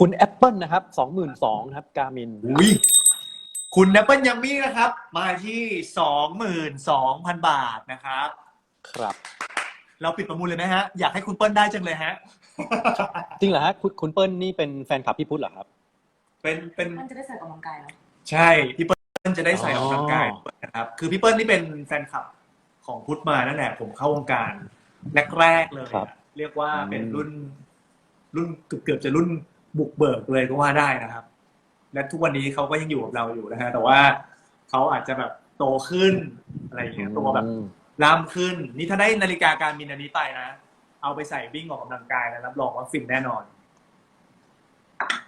คุณแอปเปิลนะครับสองหมื่นสองครับกามินอุ้ยคุณแอปเปิลยัมมี่นะครับ มาที่สองหมื่นสองพันบาทนะครับ ครับ เราปิดประมูลเลยไหมฮะ อยากให้คุณเปิ้ลได้จังเลยฮะ จริงเหรอฮะคุณคุณเปิ้ลนี่เป็นแฟนคลับพี่พุทธเหรอครับ เป็นเป็นมันจะได้ใส่ออกกำลังกายเนาะใช่พี่เปิ้ลจะได้ใส่ออกกำลังกายอ๋อนะครับคือพี่เปิ้ลนี่เป็นแฟนคลับของพุทธมานั่นแหละผมเข้าวงการแรกๆเลยครับอะเรียกว่าอืมเป็นรุ่น รุ่นเกือบเกือบจะรุ่น บุกเบิกเลยก็ว่าได้นะครับ และทุกวันนี้เขาก็ยังอยู่กับเราอยู่นะฮะแต่ว่าเขาอาจจะแบบโตขึ้นอะไรอย่างเงี้ยตัวแบบอืมล่ำขึ้น นี่ถ้าได้นาฬิกาการมินอันนี้ไปนะเอาไปใส่วิ่งออกกำลังกายนะรับรองว่าฟินแน่นอน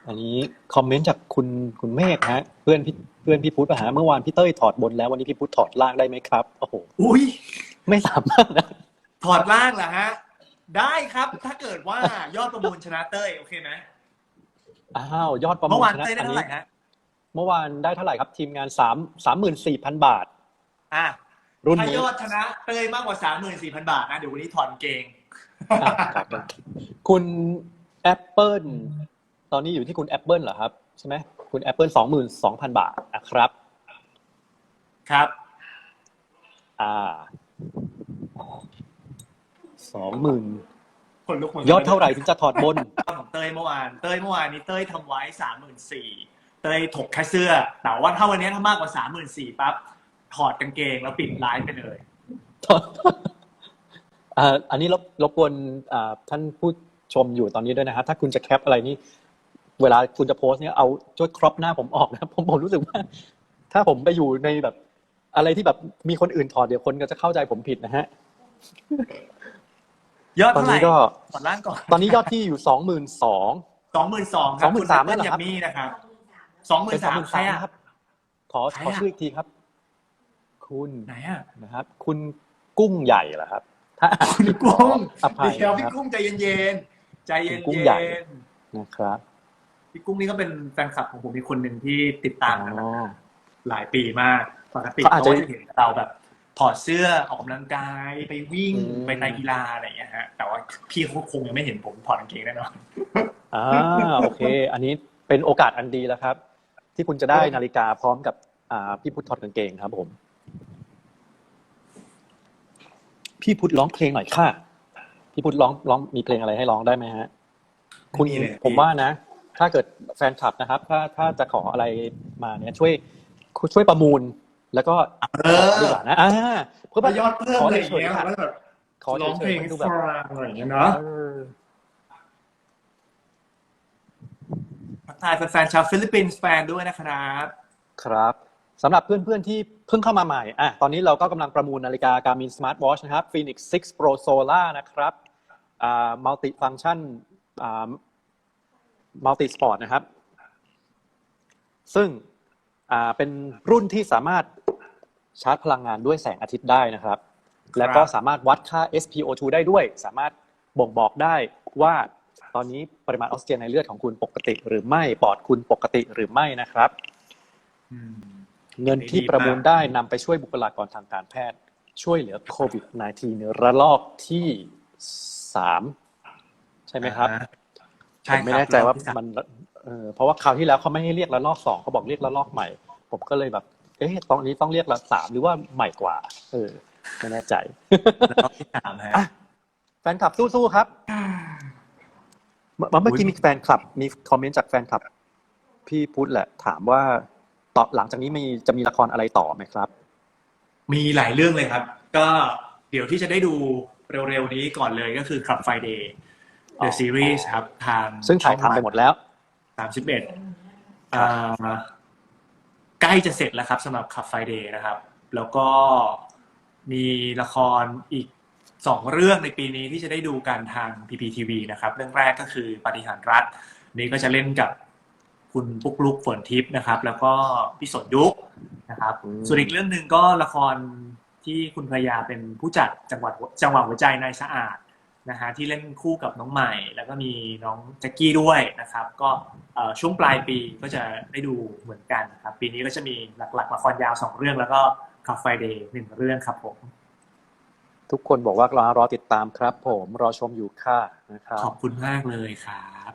อันนี้คอมเมนต์จากคุณคุณเมฆฮะ เพื่อนพี่เพื่อนพี่พุทธอะฮะเมื่อวานพี่เต้ยถอดบนแล้ววันนี้พี่พุทธถอดล่างได้ไหมครับโอ้โหอุ้ยไม่สามารถนะถอดล่างเหรอฮะ ได้ครับ ถ้าเกิดว่ายอดประมูลชนะเต้ยโอเคไหม อ้าวยอดประมูเมื่ลอวานชนะเต้ยได้อันเท่านี้ไหร่ฮะเมื่อวานได้เท่าไหร่ครับ ทีมงานสามสามหมื่นสี่พันบาท อะรุ่นถ้านี้ยอดชนะเต้ยมากกว่าสามหมื่นสี่พันบาทนะ เดี๋ยววันนี้ถอนเกง อะครับคุณแอปเปิลตอนนี้อยู่ที่คุณแอปเปิลเหรอครับ ใช่ไหมคุณแอปเปิลสองหมื่นสองพันบาทนะครับ ครับ อ่าสองหมื่น คนลุกเหมือนยอดเท่าไหร่ถึงจะถอดบน ของเต้ยเมื่อวาน เต้ยเมื่อวานนี้เต้ยทำไว้สามหมื่นสี่เต้ยถกแค่เสื้อ แต่ว่าถ้าวันนี้ถ้ามากกว่าสามหมื่นสี่ปั๊บถอดกางเกงแล้วปิดไลฟ์ไปเลยอ่าอันนี้รบรบกวนอ่าท่านผู้ชมอยู่ตอนนี้ด้วยนะครับถ้าคุณจะแคปอะไรนี่ เวลาคุณจะโพสต์เนี่ยเอาช่วยครอปหน้าผมออกนะผมผมรู้สึกว่า ถ้าผมไปอยู่ในแบบ อะไรที่แบบมีคนอื่นถอดเดี๋ยวคนก็จะเข้าใจผมผิดนะฮะ ยอดตอนเท่าไหร่นี้ก็ถอดล่างก่อนตอนนี้ยอดที่อยู่สองหมื่นสอง สองหมื่นสองครับคุณ23,000แอปเปิลแล้วเหรอครับยัมมี่นะครับสองหมื่เป็นนสองสาหมมื่นใครสามอะครับ ขอใครขออะชื่ออีกทีครับ คุณไหนอะนะครับ คุณกุ้งใหญ่เหรอครับ ถ้าอ่านคุณผิดกุ้ง ขออภัยเดี๋ยวนะพี่ครับ กุ้งใจเย็นๆ ใจเย็นคุณกุ้งๆใหญ่ นะครับพี่กุ้งนี่ก็เป็นแฟนคลับของผมอีกคนหนึ่งที่ติดตามกันมาอ๋อหลายปีมาก ปกติเขาอาจเขาจะ จะเห็นเราแบบ ถอดเสื้อออกกำลังกายไปวิ่งอืม ไปในกีฬาอะไรอย่างเงี้ยฮะแต่ว่าพี่เขาคงยังไม่เห็นผมถอดกางเกงแน่นอน อ่าโอเค อันนี้เป็นโอกาสอันดีแล้วครับ ที่คุณจะได้นาฬิกาพร้อมกับอ่าพี่พุทธถอดกางเกงครับผม พี่พุทธร้องเพลงหน่อยค่ะ พี่พุทธร้องร้องมีเพลงอะไรให้ร้องได้ไหมฮะ คุณไม่มีเลยผมว่านะ ถ้าเกิดแฟนคลับนะครับ ถ้าถ้าจะขออะไรมาเนี่ยช่วยช่วยประมูล แล้วก็เอขอดีอกว่านะอ่าเพื่อแบบยอดเพิ่มขออะไรอย่างเฉยเงี้ยๆค่ะแล้วแบบขอร้องเฉเพลยงๆให้ดูฝแบบรั่งอะไรอย่างเงี้ยเนาะเออทักทายแฟนๆชาวฟิลิปปินส์แฟนด้วยนะครับ ครับสำหรับเพื่อนๆที่เพิ่งเข้ามาใหม่อะตอนนี้เราก็กำลังประมูลนาฬิกา Garmin Smart Watch นะครับ Phoenix 6 Pro Solar นะครับอ่า multi function อ่า multi sport นะครับ ซึ่งอ่าเป็นรุ่นที่สามารถ ชาร์จพลังงานด้วยแสงอาทิตย์ได้นะครับ แล้วก็สามารถวัดค่า SpO2 ได้ด้วย สามารถบ่งบอกได้ว่าตอนนี้ปริมาณออกซิเจนในเลือดของคุณปกติหรือไม่ปอดคุณปกติหรือไม่นะครับเงินที่ประมูลได้นำไปช่วยบุคลากรทางการแพทย์ ช่วยเหลือโควิด -19 ระลอกที่สามใช่ไหมครับใช่ผมไม่แน่ใจว่ามันเออเพราะว่าคราวที่แล้วเขาไม่ให้เรียกระลอกสองเขาบอกเรียกระลอกใหม่ ผมก็เลยแบบ เอ๊ะตอนนี้ต้องเรียกระสามหรือว่าใหม่กว่า เออไม่แน่ใจรอบที่สามฮะอะแฟนคลับสู้ๆครับเมื่อเมื่อกี้มีแฟนคลับ มีคอมเมนต์จากแฟนคลับ พี่พุทธแหละ ถามว่าต่อหลังจากนี้มีจะมีละครอะไรต่อไหมครับ มีหลายเรื่องเลยครับ ก็เดี๋ยวที่จะได้ดูเร็วๆนี้ก่อนเลยก็คือ Club Friday อ๋ The อ Series ครับ ทางซึ่งถ่ายทำไปหมดแล้ว สามสิบเอ็ด ใกล้จะเสร็จแล้วครับสำหรับ Club Friday นะครับ แล้วก็มีละครอีกสองเรื่องในปีนี้ที่จะได้ดูกันทาง PPTV นะครับ เรื่องแรกก็คือปาฏิหารย์รัฐ นี่ก็จะเล่นกับคุณปุ๊กลุกฝนทิพย์นะครับ แล้วก็พี่สนยุคนะครับอืมส่วนอีกเรื่องหนึ่งก็ละครที่คุณภรรยาเป็นผู้จัดจังหวัดจังหวะหัวใจนายสะอาด นะฮะที่เล่นคู่กับน้องใหม่ แล้วก็มีน้องแจ็คกี้ด้วยนะครับ ก็เอ่อช่วงปลายปีก็จะได้ดูเหมือนกันครับ ปีนี้ก็จะมีหลักๆละครยาวสองเรื่องแล้วก็คาเฟ่เดย์หนึ่งเรื่องครับผม ทุกคนบอกว่ารอรอติดตามครับ ผมรอชมอยู่ค่ะนะครับ ขอบคุณมากเลยครับ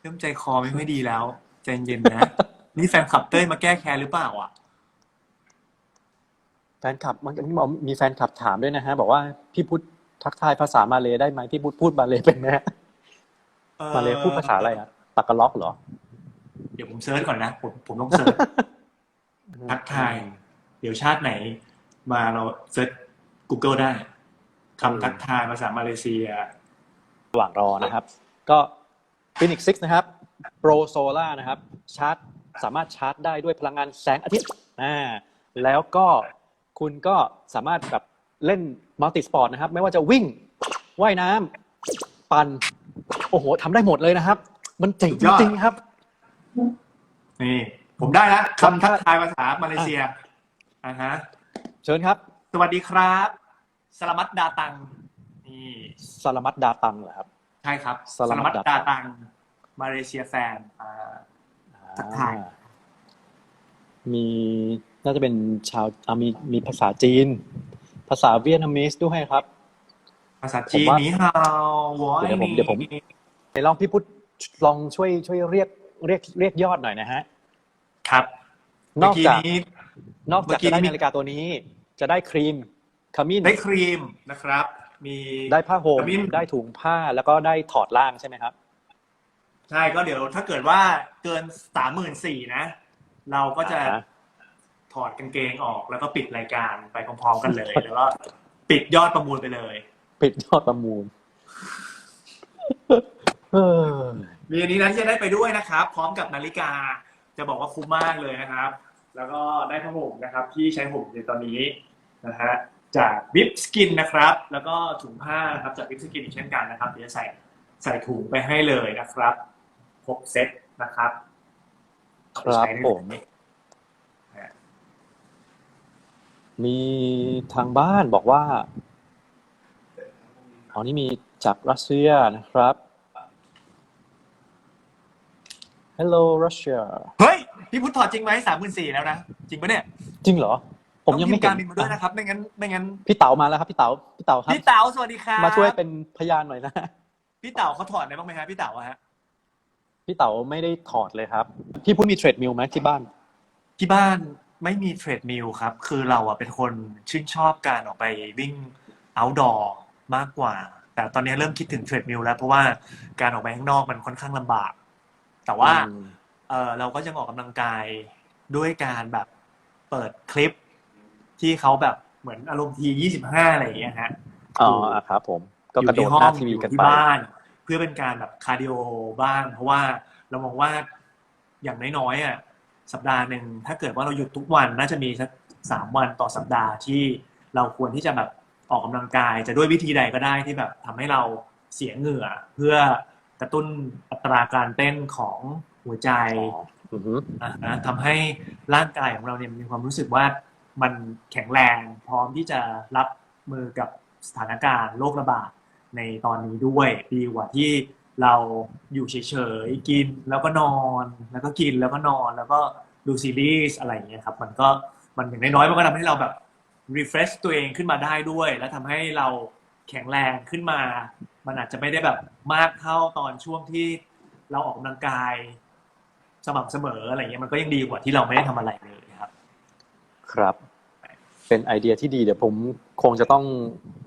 เริ่มใจคอไม่ค่อยดีแล้วใจเย็นนะนี่แฟนคลับเต้ยมาแก้แค้นหรือเปล่าอะแฟนคลับมันนี้มีแฟนคลับถามด้วยนะฮะ บอกว่าพี่พุทธ ทักทายภาษามาเลยได้ไหมพี่พุทธพูดมาเลยเป็นไหมฮะเอ่อมาเลยพูดภาษาอะไรอะตักกะล็อกเหรอ เดี๋ยวผมเซิร์ชก่อนนะ ผมผมต้องเซิร์ชทักทาย เดี๋ยวชาติไหน มาเราเซิร์ช Google ได้คำทักทายภาษามาเลเซียระหว่างรอนะครับ ก็ Phoenix 6นะครับ Pro Solar นะครับ ชาร์จสามารถชาร์จได้ด้วยพลังงานแสงอาทิตย์อ่าแล้วก็คุณก็สามารถแบบ เล่นมัลติสปอร์ตนะครับ ไม่ว่าจะวิ่งว่ายน้ำปั่นโอ้โหทำได้หมดเลยนะครับ มันเจ๋งสุดยอด จริงๆครับ นี่ ผมได้แล้วคำทักทายภาษามาเลเซียอ่าฮะ เชิญครับ สวัสดีครับสลามัดดาตัง นี่สลามัดดาตังเหรอครับ ใช่ครับสลามัดดาตัง มาเลเซียแฟนอ่า ทักทาย อ่มีน่าจะเป็นชาวอ่ามีมีภาษาจีน ภาษาเวียดนามิสด้วยครับ ภาษาจีนผมว่านี่ฮาววอยเดี๋ยวผมเดี๋ยวผมไหนลองพี่พุทธลองช่วยช่วยเรียกเรียกเรียกยอดหน่อยนะฮะ ครับ นอกจากเมื่นี้นอกเมื่จากอกี้จะได้มีนาฬิกาตัวนี้ จะได้ครีมขมิ้นได้ครีมนะครับ มีได้ผ้าห่มขมิ้นได้ถุงผ้าแล้วก็ได้ถอดล่างใช่ไหมครับ ใช่ก็เดี๋ยวถ้าเกิดว่าเกินสามหมื่นสี่นะ เราก็จะ อ่าฮะถอดกางเกงออก แล้วก็ปิดรายการไปพร้อมๆกันเลย แล้วก็ปิดยอดประมูลไปเลย ปิดยอดประมูลเออมีอันนี้นั้นจะได้ไปด้วยนะครับ พร้อมกับนาฬิกา จะบอกว่าคุ้มมากเลยนะครับ แล้วก็ได้ผ้าห่มนะครับ ที่ใช้ห่มในตอนนี้นะฮะจากวิปสกินนะครับ แล้วก็ถุงผ้านะครับจากวิปสกินอีกเช่นกันนะครับเดี๋ยวจะใส่ใส่ถุงไปให้เลยนะครับครบเซ็ตนะครับครับใช้ได้ผม มีทางบ้านบอกว่าอ๋อนี่มีจากรัสเซียนะครับ Hello Russia เฮ้ย พี่พุทธถอดจริงไหมสามหมื่นสี่แล้วนะ จริงปะเนี่ย จริงเหรอ ผมยังไม่ต้อเห็พิพ์การบินมาด้วยนะครับ ไม่งั้น ไม่งั้น พี่เต๋ามาแล้วครับ พี่เต๋า พี่เต๋าครับ พี่เต๋าสวัสดีครับ มาช่วยเป็นพยานหน่อยนะ พี่เต๋าเขาถอดได้บ้างไหมฮะ พี่เต๋าอะฮะ พี่เต๋าไม่ได้ถอดเลยครับ พี่พูดมีเทรดมิลไหมที่บ้าน ที่บ้าน ไม่มีเทรดมิลครับ คือเราอะเป็นคนชื่นชอบการออกไปวิ่ง outdoor มากกว่า แต่ตอนนี้เริ่มคิดถึงเทรดมิลแล้ว เพราะว่าการออกไปข้างนอกมันค่อนข้างลำบาก แต่ว่าอืมเออเราก็ยังออกกำลังกายด้วยการแบบเปิดคลิปที่เขาแบบเหมือนอารมณ์ทียี่สิบห้าอะไรอย่างเงี้ยฮะอ๋ออะครับผม ก็กระโดดหน้าทีวีอยู่กันที่ไปบ้าน เพื่อเป็นการแบบคาร์ดิโอบ้าง เพราะว่าเรามองว่าอย่างน้อยๆอะ สัปดาห์หนึ่งถ้าเกิดว่าเราหยุดทุกวันน่าจะมีสักสามวันต่อสัปดาห์ที่เราควรที่จะแบบออกกำลังกาย จะด้วยวิธีใดก็ได้ที่แบบทำให้เราเสียเหงื่อ เพื่อกระตุ้นอัตราการเต้นของหัวใจอ๋ออือฮึอะนะทำให้ร่างกายของเราเนี่ยมีความรู้สึกว่ามันแข็งแรงพร้อมที่จะรับมือกับสถานการณ์โรคระบาดในตอนนี้ด้วย ดีกว่าที่ เราอยู่เฉยๆกินแล้วก็นอน แล้วก็กินแล้วก็นอนแล้วก็ดูซีรีส์อะไรอย่างเงี้ยครับ มันก็มันอย่างน้อยๆมันก็ทำให้เราแบบ refresh ตัวเองขึ้นมาได้ด้วย แล้วทำให้เราแข็งแรงขึ้นมา มันอาจจะไม่ได้แบบมากเท่าตอนช่วงที่เราออกกำลังกาย สม่ำเสมออะไรเงี้ยมันก็ยังดีกว่าที่เราไม่ได้ทำอะไรเลยครับ ครับ เป็นไอเดียที่ดีเดี๋ยวผมคงจะต้อง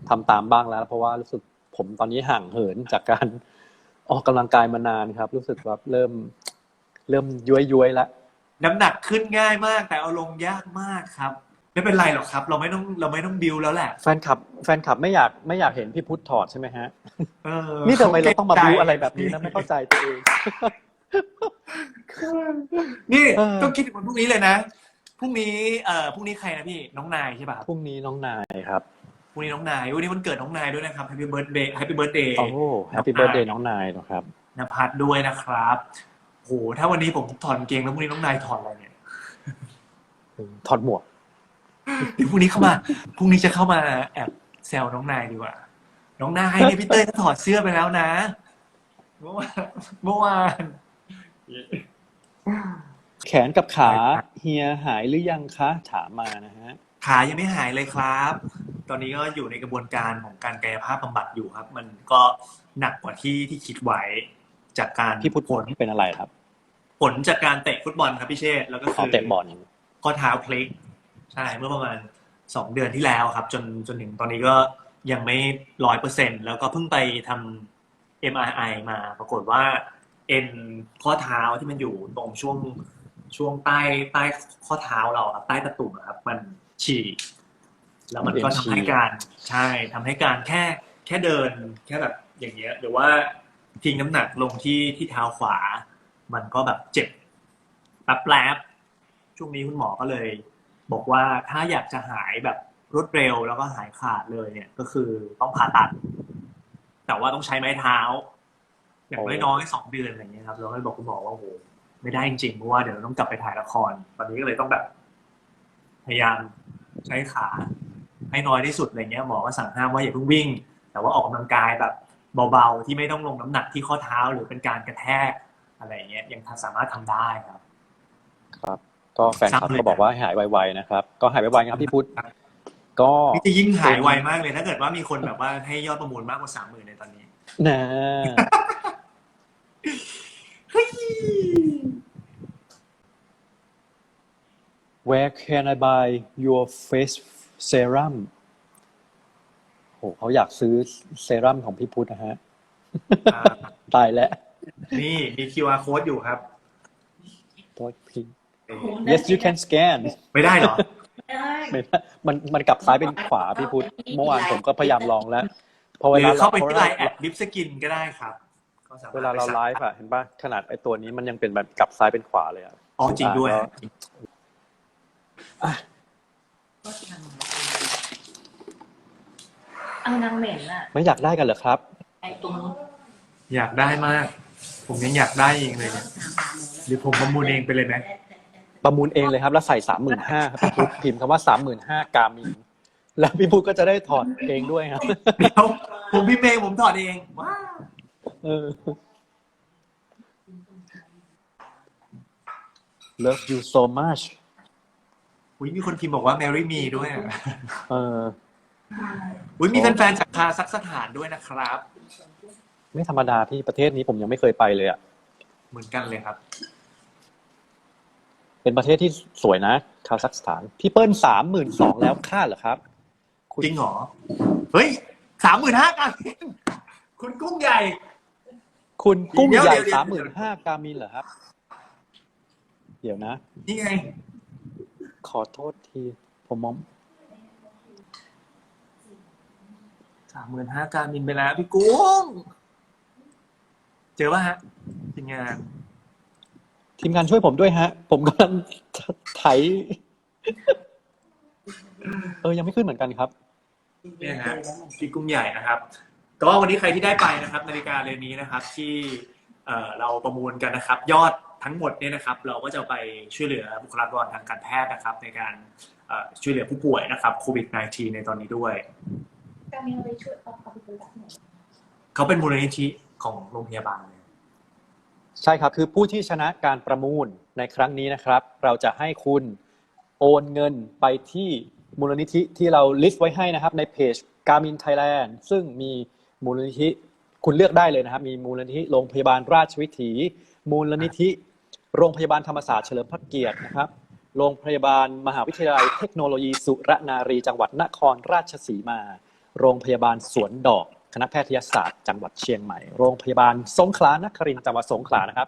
ทำตามบ้างแล้ว เพราะว่ารู้สึกผมตอนนี้ห่างเหินจากการ ออกกำลังกายมานานครับ รู้สึกว่าเริ่ม เริ่มย้วยย้วยๆแล้วน้ำหนักขึ้นง่ายมาก แต่เอาลงยากมากครับ ไม่เป็นไรหรอกครับ เราไม่ต้องเราไม่ต้องบิวแล้วแหละ แฟนคลับ แฟนคลับไม่อยากไม่อยากเห็นพี่พุทธถอดใช่ไหมฮะเออนี่ทำไมเราต้องมาบิวใจอะไรแบบนี้นะไม่เข้าใจตัวเองนี่เออต้องคิดถึงวันพรุ่งนี้เลยนะพรุ่งนี้เอ่อพรุ่งนี้ใครนะพี่น้องนายใช่ป่ะครับพรุ่งนี้น้องนายครับ พรุ่งนี้น้องนายวันนี้วันเกิดน้องนายด้วยนะครับ Happy Birthday Happy Birthday โอ้แฮปปี้เบิร์ดเดย์น้องนายนะครับนภัสด้วยนะครับโหถ้าวันนี้ผมถอดกางเกงแล้วพรุ่งนี้น้องนายถอดอะไรเนี่ยถอดหมวกเดี๋ยวพรุ่งนี้เข้ามาพรุ่งนี้จะเข้ามาแอบแซวน้องนายดีกว่า น้องนายเนี่ยพี่เต้ยก็ถอดเสื้อไปแล้วนะเมื่อวานเมื่อวานแขนกับขาใช่ครับเฮียหายหรือยังคะ ถามมานะฮะ ขายังไม่หายเลยครับ ตอนนี้ก็อยู่ในกระบวนการของการกายภาพบำบัดอยู่ครับ มันก็หนักกว่าที่ที่คิดไว้จากการพี่พุทธผลเป็นอะไรครับ ผลจากการเตะฟุตบอลครับพี่เชษฐ์แล้วก็ขคืออเตะบอลข้อเท้าพลิกใช่เมื่อประมาณสองเดือนที่แล้วครับ จนจนถึงตอนนี้ก็ยังไม่ร้อยเปอร์เซ็นแล้วก็เพิ่งไปทำ MRI มาปรากฏว่าเอ็นข้อเท้าที่มันอยู่ตรงช่วงช่วงใต้ใต้ข้อเท้าเราครับใต้ตะตุ่มอะครับ มันฉีก แล้วมันก็ทำให้การใช่ทำให้การแค่แค่เดินแค่แบบอย่างเงี้ยหรือว่าทิ้งน้ำหนักลงที่ที่เท้าขวา มันก็แบบเจ็บแป๊บแป๊บๆช่วงนี้คุณหมอก็เลย บอกว่าถ้าอยากจะหายแบบรวดเร็วแล้วก็หายขาดเลยเนี่ย ก็คือต้องผ่าตัด แต่ว่าต้องใช้ไม้เท้า อย่างน้อยๆสองเดือนอะไรเงี้ยครับเราก็เลยบอกคุณหมอว่าโอ้โหไม่ได้จริงๆเพราะว่าเดี๋ยวเราต้องกลับไปถ่ายละคร ตอนนี้ก็เลยต้องแบบ พยายามใช้ขา ให้น้อยที่สุดอะไรเงี้ยหมอก็สั่งห้ามว่าอย่าเพิ่งวิ่ง แต่ว่าออกกำลังกายแบบเบาๆที่ไม่ต้องลงน้ำหนักที่ข้อเท้าหรือเป็นการกระแทกอะไรเงี้ยยังสามารถทำได้ครับ ครับ ก็แฟนคลับก็บอกว่าให้หายไวๆนะครับ ก็หายไวๆครับพี่พุทธก็นี่จะยิ่งหายไวมากเลย ถ้าเกิดว่ามีคนแบบว่าให้ยอดประมูลมากกว่าสามหมื่นในตอนนี้นะ Where can I buy your face serum โหเขาอยากซื้อเซรั่มของพี่พุทธนะฮะ อ่าตายแล้วนี่มี QR code อยู่ครับตัวพิง Yes you can scan ไม่ได้เหรอ ไม่ได้มันมันกลับซ้ายเป็นขวาพี่พุทธเมื่อวานผมก็พยายามลองแล้ว พอหเวรืลาอเข้าไปพอที่วไลลาน์แอดลิฟสกินก็ได้ครับก็สมถเวลาเราไปสั่งไลฟ์อะเห็นป่ะขนาดไอตัวนี้มันยังเป็นแบบกลับซ้ายเป็นขวาเลยอะ อ๋อจริงด้วย เอานางเหม็นอะไม่อยากได้กันเหรอครับ ไอ้ตรงนู้นอยากได้มาก ผมยังอยากได้เองเลยเนี่ยหรือผมประมูลเองไปเลยไหมประมูลเองเลยครับ แล้วใส่สามหมื่นห้าครับพี่พุทธพิมพ์คำว่าสามหมื่นห้ากามินแล้วพี่พุทธก็จะได้ถอดเองด้วยครับเดี๋ยวผมพี่เมย์ผมถอดเองว้าวเออ Love you so much อุ้ยมีคนพิมพ์บอกว่า marry me ด้วยอะ เออ อุ้ยมีแฟนๆจากคาซักสถานด้วยนะครับ ไม่ธรรมดาพี่ประเทศนี้ผมยังไม่เคยไปเลยอะเหมือนกันเลยครับ เป็นประเทศที่สวยนะคาซัคสถาน พี่เปิ้ลสามหมื่นสองแล้วค่าเหรอครับคุณจริงเหรอ เฮ้ยสามหมื่นห้ากันคุณกุ้งใหญ่ คุณกุ้งเดี๋ยวใหญ่เดี๋ยวเดี๋ยว สามหมื่นห้ากามินเหรอครับ เดี๋ยวนะ นี่ไง ขอโทษที ผมมอง สามหมื่นห้าการมินไปแล้วพี่กุ้ง เจอป่ะฮะทีมงาน ทีมงานช่วยผมด้วยฮะ ผมกำลังไถเออยังไม่ขึ้นเหมือนกันครับ เนี่ยฮะพี่กุ้งใหญ่นะครับ ก็วันนี้ใครที่ได้ไปนะครับ นาฬิกาเรือนนี้นะครับ ที่เอ่อเราประมูลกันนะครับ ยอดทั้งหมดเนี่ยนะครับ เราก็จะไปช่วยเหลือบุคลากรทางการแพทย์นะครับ ในการเอ่อช่วยเหลือผู้ป่วยนะครับโควิด -19 ในตอนนี้ด้วย การมีอะไรช่วยเอาเอาไปบริจาคที่ไหนเขาเป็นมูลนิธิของโรงพยาบาลเลย ใช่ครับคือผู้ที่ชนะการประมูลในครั้งนี้นะครับ เราจะให้คุณโอนเงินไปที่มูลนิธิที่เราลิสต์ไว้ให้นะครับในเพจ Garmin Thailand ซึ่งมีมูลนิธิคุณเลือกได้เลยนะครับ มีมูลนิธิโรงพยาบาลราชวิถี มูลนิธิ โรงพยาบาลธรรมศาสตร์เฉลิมพระเกียรตินะครับ โรงพยาบาลมหาวิทยาลัยเทคโนโลยีสุรนารีจังหวัดนครราชสีมา โรงพยาบาลสวนดอก คณะแพทยศาสตร์จังหวัดเชียงใหม่ โรงพยาบาลสงขลานครินทร์จังหวัดสงขลานะครับ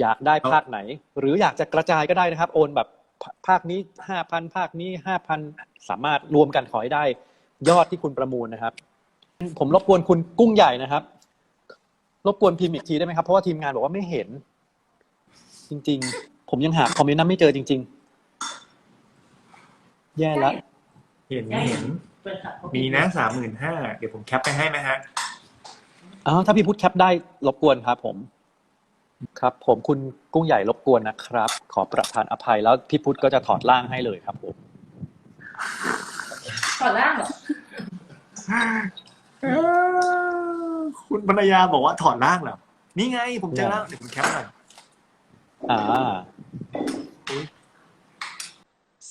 อยากได้ภาคไหน หรืออยากจะกระจายก็ได้นะครับ โอนแบบภาคนี้ห้าพันภาคนี้ห้าพันสามารถรวมกันขอให้ได้ ยอดที่คุณประมูลนะครับ ผมรบกวนคุณกุ้งใหญ่นะครับ รบกวนพิมพ์อีกทีได้ไหมครับ เพราะว่าทีมงานบอกว่าไม่เห็น จริง ๆ ผมยังหาคอมเมนต์นั้นไม่เจอจริง ๆ แย่แล้ว เห็นเห็น บริจาคเขามีนะสามหมื่นห้าเดี๋ยวผมแคปไปให้ไหมฮะอ้าวถ้าพี่พุทธแคปได้รบกวนครับผม ครับ ผมคุณกุ้งใหญ่รบกวนนะครับ ขอประทานอภัยแล้วพี่พุทธก็จะถอดร่างให้เลยครับผมถอดร่างเหรอคุณภรรยาบอกว่าถอดร่างเหรอ นี่ไง ผมเจอร่างเดี๋ยวผมแคปหน่อยอ่า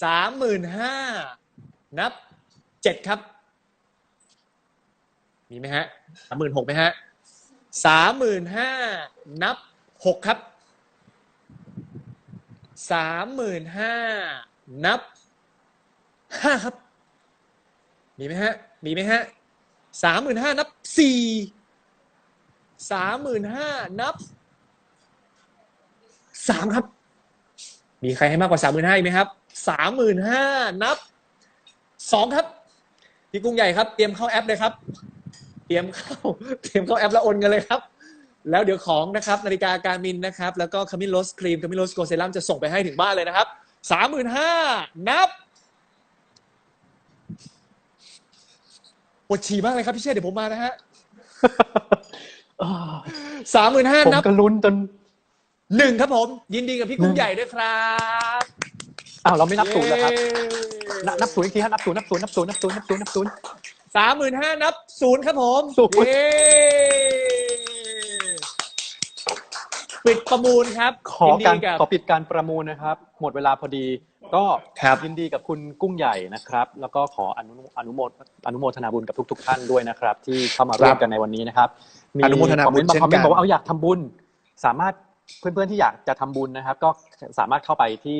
สามหมื่นห้านับ เจ็ดครับ มีไหมฮะสามหมื่นหกไหมฮะสามหมื่นห้านับหกครับสามหมื่นห้านับห้าครับ มีไหมฮะ มีไหมฮะสามหมื่นห้านับสี่สามหมื่นห้านับสามครับ มีใครให้มากกว่าสามหมื่นห้าอีกไหมครับสามหมื่นห้านับสองครับ พี่กุ้งใหญ่ครับเตรียมเข้าแอปเลยครับ เตรียมเข้า เตรียมเข้าแอปแล้วโอนกันเลยครับ แล้วเดี๋ยวของนะครับนาฬิกาการมินนะครับ แล้วก็คามินโลสครีมคามินโลสโกเซรั่มจะส่งไปให้ถึงบ้านเลยนะครับสามหมื่นห้านับปวดฉี่มากเลยครับพี่เชษเดี๋ยวผมมานะฮะอ่าสามหมื่นห้าผมนับก็ลุ้นจนหนึ่งครับผม ยินดีกับพี่กุ้งใหญ่ด้วยครับอ้าวเราไม่นับศูนย์แล้วครับ นับนับศูนย์อีกทีฮะนับศูนย์นับศูนย์นับศูนย์นับศูนย์นับศูนย์นับศูนย์ สามหมื่นห้านับศูนย์ครับผมศูนย์ เย้ปิดประมูลครับขอการยินดีบขอปิดการประมูลนะครับ หมดเวลาพอดีก็ครับ ยินดีกับคุณกุ้งใหญ่นะครับ แล้วก็ขออนุอนุโมทอนุโมทนาบุญกับทุก ๆ ท่านด้วยนะครับ ที่เข้ามาร่วมกันในวันนี้นะครับมีอนุโมทนาคอมบุเมญนต์บางเช่นคอมเมนกันต์บอกว่าเอาอยากทำบุญ สามารถเพื่อนๆที่อยากจะทำบุญนะครับ ก็สามารถเข้าไปที่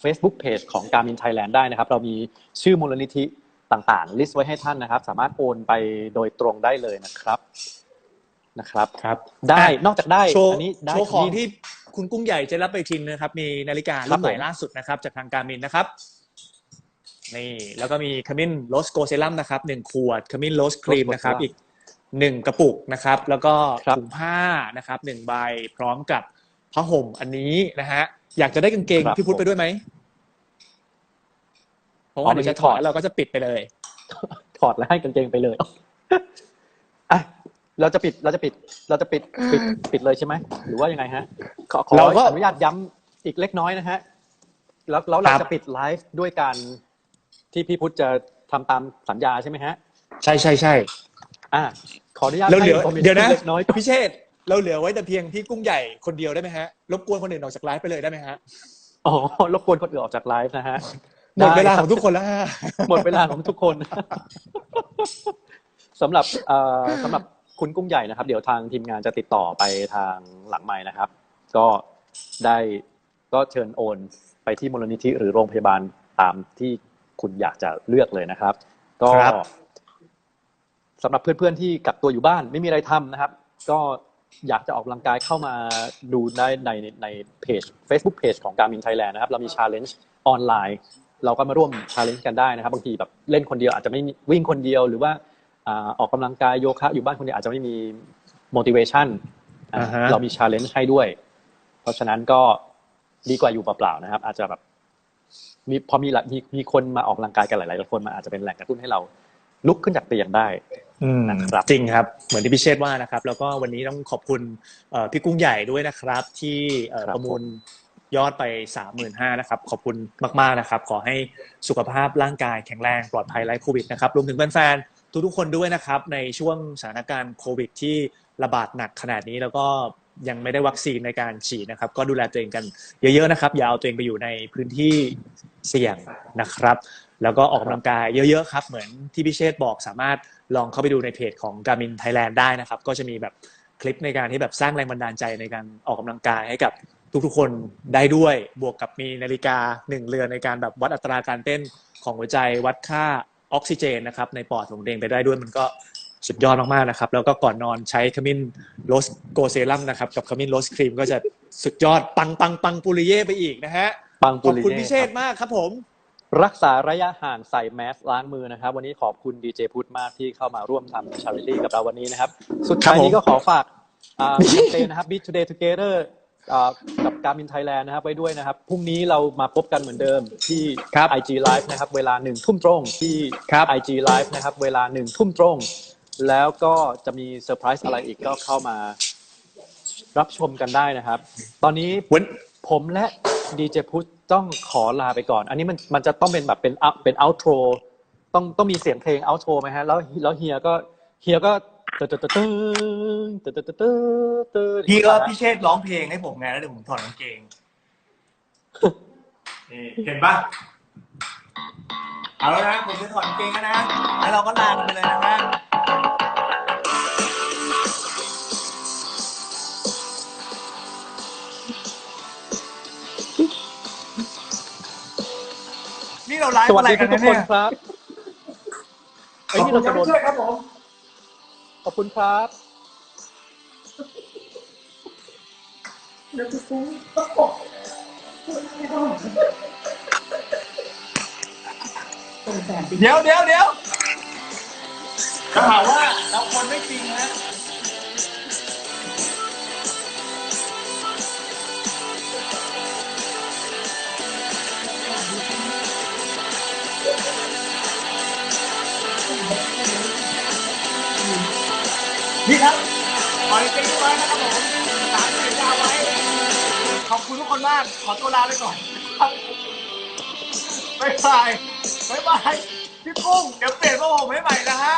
เฟซบุ๊กเพจของการมินไทยแลนด์ได้นะครับ เรามีชื่อมูลนิธิต่างๆ ลิสต์ไว้ให้ท่านนะครับ สามารถโอนไปโดยตรงได้เลยนะครับนะครับครับ ได้นอกจากได้โชว์อันนี้ได้โชว์ของนี่ที่คุณกุ้งใหญ่จะรับไปทีนะครับ มีนาฬิกาครัรุ่บนใหม่ผมล่าสุดนะครับ จากทางการมินนะครับนี่แล้วก็มีขมิ้นโรสโกเซรั่มนะครับหนึ่งขวดขมิ้นโรสครีมนะครับ อีกหนึ่งกระปุกนะครับ แล้วก็ครับถุงผ้านะครับหนึ่งใบพร้อมกับผ้าห่มอันนี้นะฮะ อยากจะได้กางเกงครับพี่พุทธไปด้วยไหมเพราะอ๋ว่าอเดี๋ยวไม่จะใช่ถอดถอดแล้วเราก็จะปิดไปเลย ถอดแล้วให้กางเกงไปเลยอะเราจะปิดเราจะปิด เราจะปิดปิดปิดเลยใช่ไหมหรือว่ายังไงฮะขอขอเราก็อนุญาตย้ำอีกเล็กน้อยนะฮะแล้วแล้วเราครับจะปิดไลฟ์ด้วยการที่พี่พุทธจะทำตามสัญญาใช่ไหมฮะ ใช่ใช่ใช่อะขออนุญาตเราเหลือให้ information เดี๋ยวนะเล็กน้อยก่อนพี่เชษฐ์ เราเหลือไว้แต่เพียงพี่กุ้งใหญ่คนเดียวได้ไหมฮะรบกวนคนอื่นออกจากไลฟ์ไปเลยได้ไหมฮะอ๋อรบกวนคนอื่นออกจากไลฟ์นะฮะหมดเวลาไของทุกคนแล้วฮะหมดเวลาของทุกคนสำหรับเอ่อสำหรับคุณกุ้งใหญ่นะครับ เดี๋ยวทางทีมงานจะติดต่อไปทางหลังไม้นะครับ ก็ได้ก็เชิญโอนไปที่มูลนิธิหรือโรงพยาบาลตามที่คุณอยากจะเลือกเลยนะครับ ก็ครับสำหรับเพื่อนๆที่กักตัวอยู่บ้านไม่มีอะไรทำนะครับ ก็ อยากจะออกกำลังกายเข้ามาดูได้ในในเพจ Facebook Page ของการมินไทยแลนด์นะครับ เรามีชาเลนจ์ออนไลน์ เราก็มาร่วมชาเลนจ์กันได้นะครับ บางทีแบบเล่นคนเดียวอาจจะไม่มีวิ่งคนเดียว หรือว่าอ่าออกกำลังกายโยคะอยู่บ้านคนเดียวอาจจะไม่มี motivation อ่าอ่าฮะเรามีชาเลนจ์ให้ด้วย เพราะฉะนั้นก็ดีกว่าอยู่เปล่าๆนะครับ อาจจะแบบมีพอมีหลายมีมีคนมาออกกำลังกายกันหลายๆคนมันอาจจะเป็นแหล่งกระตุ้นให้เรา ลุกขึ้นจากเตียงได้นะครับจริงครับ เหมือนที่พี่เชษฐ์ว่านะครับ แล้วก็วันนี้ต้องขอบคุณเอ่อพี่กุ้งใหญ่ด้วยนะครับ ที่เอ่อครับประมูลยอดไป 35,000นะครับ ขอบคุณมากๆนะครับ ขอให้สุขภาพร่างกายแข็งแรงปลอดภัยไร้โควิดนะครับรวมถึงแฟนๆทุกๆคนด้วยนะครับ ในช่วงสถานการณ์โควิด ที่ระบาดหนักขนาดนี้แล้วก็ ยังไม่ได้วัคซีนในการฉีดนะครับ ก็ดูแลตัวเองกันเยอะๆนะครับ อย่าเอาตัวเองไปอยู่ในพื้นที่เสี่ยงนะครับ แล้วก็ออกกำลังกายเยอะๆครับ เหมือนที่พี่เชษบอกสามารถลองเข้าไปดูในเพจของ Garmin Thailand ได้นะครับ ก็จะมีแบบคลิปในการที่แบบสร้างแรงบันดาลใจในการออกกำลังกายให้กับทุกๆคนได้ด้วยบวกกับมีนาฬิกาหนึ่งเรือนในการแบบวัดอัตราการเต้นของหัวใจวัดค่าออกซิเจนนะครับในปอดของตัวเองไปได้ด้วยมันก็ สุดยอดมากๆนะครับ แล้วก็ก่อนนอนใช้ขมิ้นโรสโกเซรัมนะครับ กับขมิ้นโรสครีมก็จะสุดยอดปังปังปังปุริเย่ไปอีกนะฮะปังขปุอบริคุณเย่พี่เชษฐ์มากครับผม รักษาระยะห่างใส่แมสล้างมือนะครับ วันนี้ขอบคุณดีเจพุทธมากที่เข้ามาร่วมทำชาริตี้กับเราวันนี้นะครับ สุดท้ายนี้ก็ขอฝากอ่าแคมเปญนะครับ Beat Today Together อ่ากับการมินไทยแลนด์นะครับไว้ด้วยนะครับพรุ่งนี้เรามาพบกันเหมือนเดิมที่ครับ IG Live นะครับ เวลาหนึ่งทุ่มตรงที่ครับ IG Live นะครับ เวลาหนึ่งทุ่มตรง แล้วก็จะมีเซอร์ไพรส์อะไรอีกก็เข้ามา รับชมกันได้นะครับ ตอนนี้วันผมและดีเจพุทธต้องขอลาไปก่อน อันนี้มันมันจะต้องเป็นแบบเป็น out- เป็น outro ต้องต้องมีเสียงเพลง outro ไหมฮะ แล้วแล้วเฮียก็เฮียก็ตึ๊ดตึ๊ดตึ๊ดตึ๊ดตึ๊ดตึ๊ดตึ๊ดตึ๊ดพี่ก็พี่เชษฐ์ร้องเพลงให้ผมไงแล้วเดี๋ยวผมถอดกางเกงนี่เห็นปะเอาแล้วนะผมจะถอดกางเกงแล้วนะแล้วเราก็ลากันไปเลยนะฮะ เราไลฟ์สวัสอะไรดีกัทุนกนะๆคนเนี่ยครับไอ้ยนี่เราจะโดนช่วยครับผม ขอบคุณครับแล้วจะซื้อส่งแสนไปเดี๋ยวเดี๋ยวเดี๋ยวจะหาว่าเราคนไม่จริงฮะ อยติ๊กไว้นะครับผมตามสัญญาไว้ ขอบคุณทุกคนมาก ขอตัวลาไปก่อนบบ๊ายบายบ๊ายบายพี่กุ้ง เดี๋ยวเปลี่ยนผ้าห่มให้ใหม่นะฮะ